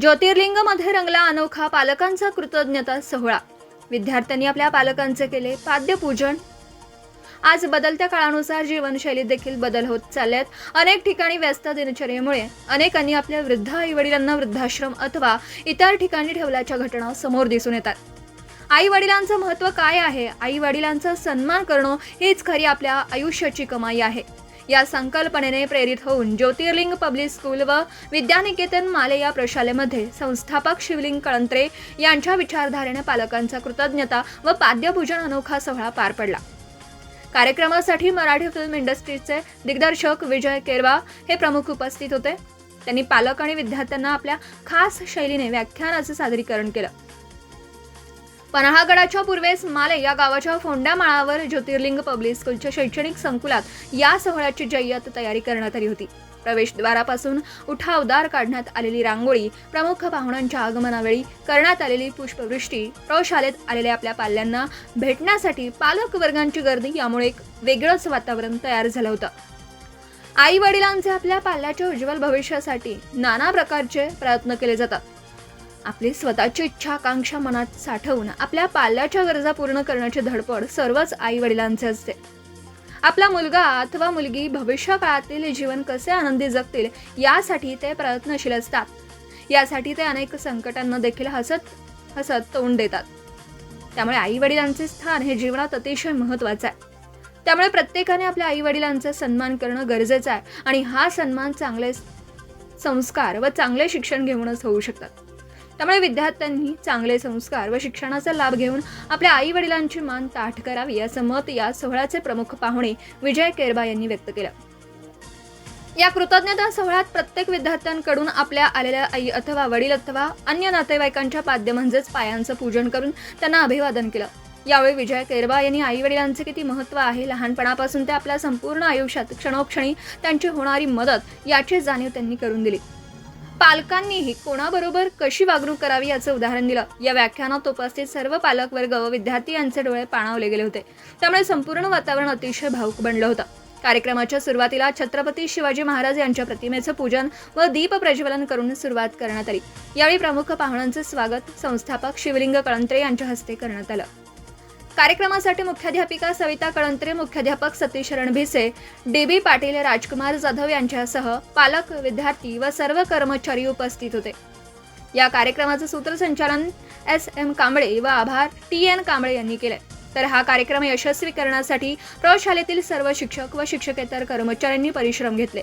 ज्योतिर्लिंगमध्ये रंगला अनोखा पालकांचा कृतज्ञता सोहळा. विद्यार्थ्यांनी आपल्या पालकांचे केले पाद्यपूजन. आज बदलत्या काळानुसार जीवनशैलीत देखील बदल होत चालल्यात अनेक ठिकाणी व्यस्त दिनचर्येमुळे अनेकांनी आपल्या वृद्ध आई वडिलांना वृद्धाश्रम अथवा इतर ठिकाणी ठेवल्याच्या घटना समोर दिसून येतात. आई वडिलांचं महत्त्व काय आहे? आई वडिलांचा सन्मान करणं हीच खरी आपल्या आयुष्याची कमाई आहे. या संकल्पनेने प्रेरित होऊन ज्योतिर्लिंग पब्लिक स्कूल व विद्यानिकेतन माले या प्रशालेमध्ये संस्थापक शिवलिंग कळंत्रे यांच्या विचारधारेने पालकांचा कृतज्ञता व पाद्यभूजन अनोखा सोहळा पार पडला. कार्यक्रमासाठी मराठी फिल्म इंडस्ट्रीचे दिग्दर्शक विजय केरवा हे प्रमुख उपस्थित होते. त्यांनी पालक आणि विद्यार्थ्यांना आपल्या खास शैलीने व्याख्यानाचे सादरीकरण केलं. पन्हागडाच्या पूर्वेस माले या गावाच्या फोंड्या माळावर ज्योतिर्लिंग पब्लिक स्कूलच्या शैक्षणिक संकुलात या सोहळ्याची जय्यत तयारी करण्यात आली होती. प्रवेशद्वारापासून उठावदार काढण्यात आलेली रांगोळी प्रमुख पाहुण्यांच्या आगमनावेळी करण्यात आलेली पुष्पवृष्टी प्रशालेत आलेल्या आपल्या पाल्यांना भेटण्यासाठी पालक वर्गांची गर्दी यामुळे एक वेगळंच वातावरण तयार झालं होतं. आई वडिलांचे आपल्या पाल्याच्या उज्ज्वल भविष्यासाठी नाना प्रकारचे प्रयत्न केले जातात. आपली स्वतःची इच्छा आकांक्षा मनात साठवून आपल्या पाल्याच्या गरजा पूर्ण करण्याची धडपड सर्वच आई वडिलांचे असते. आपला मुलगा अथवा मुलगी भविष्यकाळातील जीवन कसे आनंदी जगतील यासाठी ते प्रयत्नशील असतात. यासाठी ते अनेक संकटांना देखील हसत हसत तोंड देतात. त्यामुळे आई वडिलांचे स्थान हे जीवनात अतिशय महत्त्वाचं आहे. त्यामुळे प्रत्येकाने आपल्या आई वडिलांचा सन्मान करणं गरजेचं आहे आणि हा सन्मान चांगले संस्कार व चांगले शिक्षण घेऊनच होऊ शकतात. त्यामुळे विद्यार्थ्यांनी चांगले संस्कार व शिक्षणाचा लाभ घेऊन आपल्या आई वडिलांची मान ताठ करावी असं मत या सोहळ्याचे प्रमुख पाहुणे विजय केरबा यांनी व्यक्त केलं. या कृतज्ञता सोहळ्यात प्रत्येक विद्यार्थ्यांकडून आपल्या आलेल्या आई अथवा वडील अथवा अन्य नातेवाईकांच्या पाद्य म्हणजेच पायांचं पूजन करून त्यांना अभिवादन केलं. यावेळी विजय केरबा यांनी आई वडिलांचे किती महत्त्व आहे लहानपणापासून ते आपल्या संपूर्ण आयुष्यात क्षणोक्षणी त्यांची होणारी मदत याची जाणीव त्यांनी करून दिली. पालकांनीही कोणाबरोबर कशी वागणूक करावी याचं उदाहरण दिलं. या व्याख्यानात उपस्थित सर्व पालक वर्ग व विद्यार्थी यांचे डोळे पाणावले गेले होते. त्यामुळे संपूर्ण वातावरण अतिशय भावुक बनलं होतं. कार्यक्रमाच्या सुरुवातीला छत्रपती शिवाजी महाराज यांच्या प्रतिमेचं पूजन व दीप प्रज्वलन करून सुरुवात करण्यात आली. यावेळी प्रमुख पाहुण्यांचं स्वागत संस्थापक शिवलिंग कळंत्रे यांच्या हस्ते करण्यात आलं. कार्यक्रमासाठी मुख्याध्यापिका सविता कळंत्रे मुख्याध्यापक सतीश रणभिसे डी बी पाटील राजकुमार जाधव यांच्यासह पालक विद्यार्थी व सर्व कर्मचारी उपस्थित होते. या कार्यक्रमाचं सूत्रसंचालन एस एम कांबळे व आभार टी एन कांबळे यांनी केले तर हा कार्यक्रम यशस्वी करण्यासाठी प्रशालेतील सर्व शिक्षक व शिक्षकेतर कर्मचाऱ्यांनी परिश्रम घेतले.